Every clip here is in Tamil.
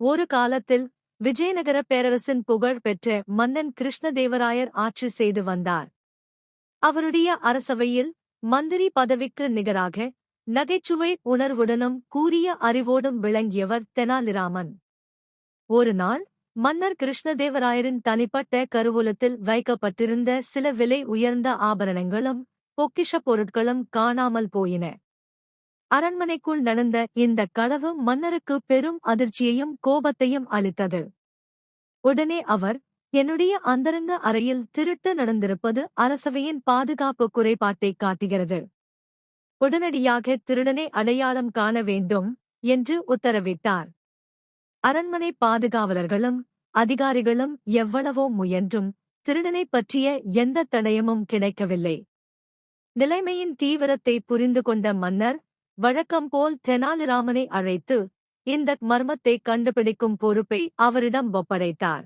ஒரு காலத்தில் விஜயநகர பேரரசின் புகழ் பெற்ற மன்னன் கிருஷ்ணதேவராயர் ஆட்சி செய்து வந்தார். அவருடைய அரசவையில் மந்திரி பதவிக்கு நிகராக நகைச்சுவை உணர்வுடனும் கூரிய அறிவோடும் விளங்கியவர் தெனாலிராமன். ஒரு நாள் மன்னர் கிருஷ்ணதேவராயரின் தனிப்பட்ட கருவூலத்தில் வைக்கப்பட்டிருந்த சில விலை உயர்ந்த ஆபரணங்களும் பொக்கிஷப் பொருட்களும் காணாமல் போயின. அரண்மனைக்குள் நடந்த இந்த களவு மன்னருக்கு பெரும் அதிர்ச்சியையும் கோபத்தையும் அளித்தது. உடனே அவர் என்னுடைய அந்தரங்க அறையில் திருட்டு நடந்திருப்பது அரசவையின் பாதுகாப்பு குறைபாட்டை காட்டுகிறது. உடனடியாக திருடனை அடையாளம் காண வேண்டும் என்று உத்தரவிட்டார். அரண்மனை பாதுகாவலர்களும் அதிகாரிகளும் எவ்வளவோ முயன்றும் திருடனை பற்றிய எந்த தடயமும் கிடைக்கவில்லை. நிலைமையின் தீவிரத்தை புரிந்து கொண்ட மன்னர் வழக்கம்போல் தெனாலிராமனை அழைத்து இந்த மர்மத்தை கண்டுபிடிக்கும் பொறுப்பை அவரிடம் ஒப்படைத்தார்.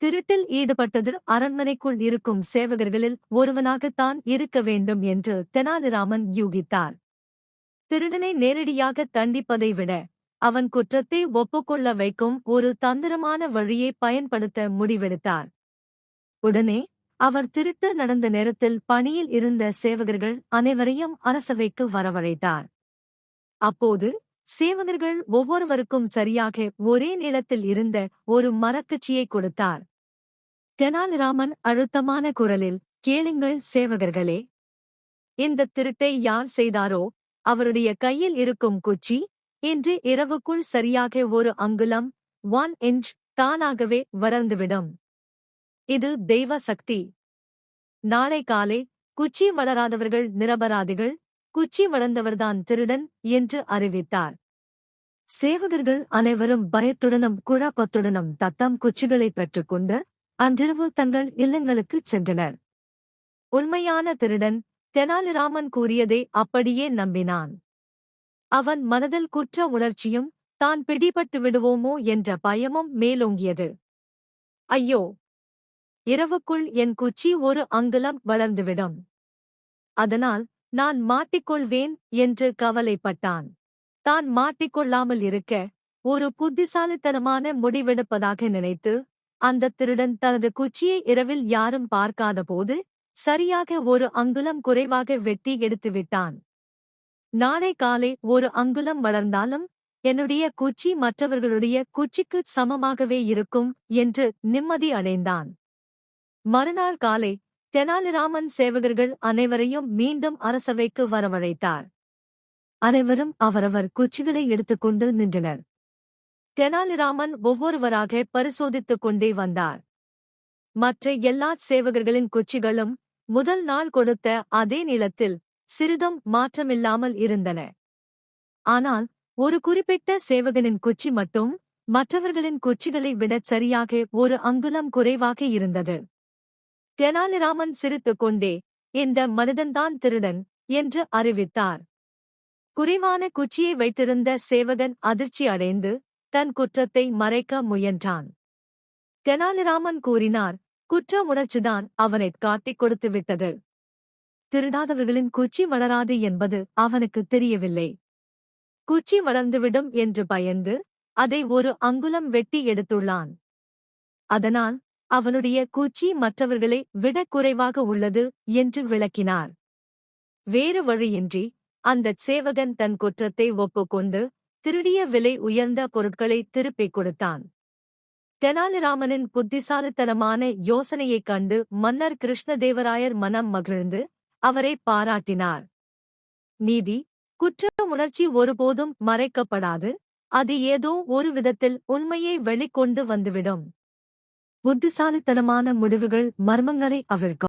திருட்டில் ஈடுபட்டது அரண்மனைக்குள் இருக்கும் சேவகர்களில் ஒருவனாகத்தான் இருக்க வேண்டும் என்று தெனாலிராமன் யூகித்தார். திருடனை நேரடியாக தண்டிப்பதை விட அவன் குற்றத்தை ஒப்புக்கொள்ள வைக்கும் ஒரு தந்திரமான வழியை பயன்படுத்த முடிவெடுத்தார். உடனே அவர் திருட்டு நடந்த நேரத்தில் பணியில் இருந்த சேவகர்கள் அனைவரையும் அரசவைக்கு வரவழைத்தார். அப்போது சேவகர்கள் ஒவ்வொருவருக்கும் சரியாக ஒரே நிலத்தில் இருந்த ஒரு மரக்குச்சியை கொடுத்தார். தெனாலிராமன் அழுத்தமான குரலில் கேளுங்கள் சேவகர்களே. இந்த திருட்டை யார் செய்தாரோ அவருடைய கையில் இருக்கும் குச்சி இன்று இரவுக்குள் சரியாக ஒரு அங்குலம் ஒன் இன்ச் தானாகவே வளர்ந்துவிடும் இது தெய்வ சக்தி. நாளை காலை குச்சி வளராதவர்கள் நிரபராதிகள் குச்சி வளர்ந்தவர்தான் திருடன் என்று அறிவித்தார். சேவகர்கள் அனைவரும் பயத்துடனும் குழப்பத்துடனும் தத்தம் குச்சிகளை பெற்றுக்கொண்டு அன்றிரவு தங்கள் இல்லங்களுக்குச் சென்றனர். உண்மையான திருடன் தெனாலிராமன் கூறியதை அப்படியே நம்பினான். அவன் மனதில் குற்ற உணர்ச்சியும் தான் பிடிபட்டு விடுவோமோ என்ற பயமும் மேலோங்கியது. ஐயோ இரவுக்குள் என் குச்சி ஒரு அங்குலம் வளர்ந்துவிடும். அதனால் நான் மாட்டிக்கொள்வேன் என்று கவலைப்பட்டான். தான் மாட்டிக்கொள்ளாமல் இருக்க ஒரு புத்திசாலித்தனமான முடிவெடுப்பதாக நினைத்து அந்த திருடன் தனது குச்சியை இரவில் யாரும் பார்க்காதபோது சரியாக ஒரு அங்குலம் குறைவாக வெட்டி எடுத்துவிட்டான் நாளை காலை ஒரு அங்குலம் வளர்ந்தாலும் என்னுடைய குச்சி மற்றவர்களுடைய குச்சிக்கு சமமாகவே இருக்கும் என்று நிம்மதி அடைந்தான். மறுநாள் காலை தெனாலிராமன் சேவகர்கள் அனைவரையும் மீண்டும் அரசவைக்கு வரவழைத்தார். அனைவரும் அவரவர் குச்சிகளை எடுத்துக்கொண்டு நின்றனர். தெனாலிராமன் ஒவ்வொருவராக பரிசோதித்துக் கொண்டே வந்தார். மற்ற எல்லா சேவகர்களின் குச்சிகளும் முதல் நாள் கொடுத்த அதே நிலத்தில் சிறிதும் மாற்றமில்லாமல் இருந்தன. ஆனால் ஒரு குறிப்பிட்ட சேவகனின் குச்சி மட்டும் மற்றவர்களின் குச்சிகளை விடச் சரியாக ஒரு அங்குலம் குறைவாக இருந்தது. தெனாலிராமன் சிரித்துக் கொண்டே இந்த மனிதன்தான் திருடன் என்று அறிவித்தார். குறைவான குச்சியை வைத்திருந்த சேவகன் அதிர்ச்சி அடைந்து தன் குற்றத்தை மறைக்க முயன்றான். தெனாலிராமன் கூறினார் குற்ற உணர்ச்சிதான் அவனைக் காட்டிக் கொடுத்து விட்டது. திருடாதவர்களின் குச்சி வளராது என்பது அவனுக்கு தெரியவில்லை. குச்சி வளர்ந்துவிடும் என்று பயந்து அதை ஒரு அங்குலம் வெட்டி எடுத்துள்ளான். அதனால் அவனுடைய கூச்சி மற்றவர்களை விட குறைவாக உள்ளது என்று விளக்கினார். வேறு வழியின்றி அந்தச் சேவகன் தன் குற்றத்தை ஒப்புக்கொண்டு திருடிய விலை உயர்ந்த பொருட்களை திருப்பிக் கொடுத்தான். தெனாலிராமனின் புத்திசாலித்தனமான யோசனையைக் கண்டு மன்னர் கிருஷ்ணதேவராயர் மனம் மகிழ்ந்து அவரை பாராட்டினார். நீதி குற்ற உணர்ச்சி ஒருபோதும் மறைக்கப்படாது. அது ஏதோ ஒரு விதத்தில் உண்மையை வெளிக்கொண்டு வந்துவிடும். புத்திசாலித்தனமான முடிவுகள் மர்மங்களை அவிழ்க்கும்